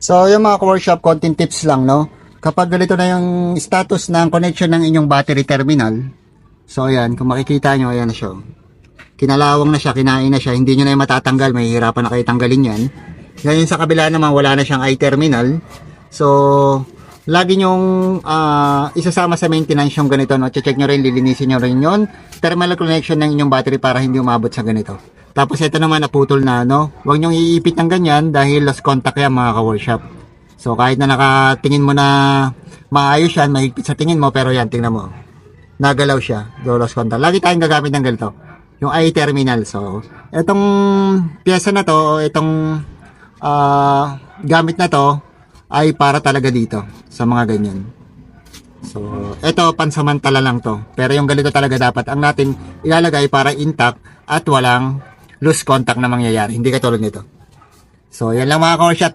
So, yung mga workshop content tips lang, no? Kapag ganito na yung status ng connection ng inyong battery terminal, so ayan, kung makikita nyo, ayan na siya. Kinalawang na siya, kinain na siya, hindi nyo na yung matatanggal, may hirapan na kayo tanggalin yan. Ngayon sa kabila naman, wala na siyang i-terminal. So, lagi nyong ah, isasama sa maintenance yung ganito, no? Check nyo rin, lilinisin nyo rin yon Terminal connection ng inyong battery para hindi umabot sa ganito. Tapos ito naman naputol na, no? Huwag nyong iipit ng ganyan dahil lost contact yan mga ka-workshop. So kahit na nakatingin mo na maayos yan, mahigpit sa tingin mo, pero yan, tingnan mo. Nagalaw siya, do lost contact. Lagi tayong gagamit ng ganito. Yung i-terminal. So, itong pyesa na to, itong ah, gamit na to, ay para talaga dito sa mga ganyan. So, ito pansamantala lang to. Pero yung ganito talaga dapat ang natin ilalagay para intact at walang loose contact na mangyayari. Hindi katulad nito. So, yan lang mga ka-shot.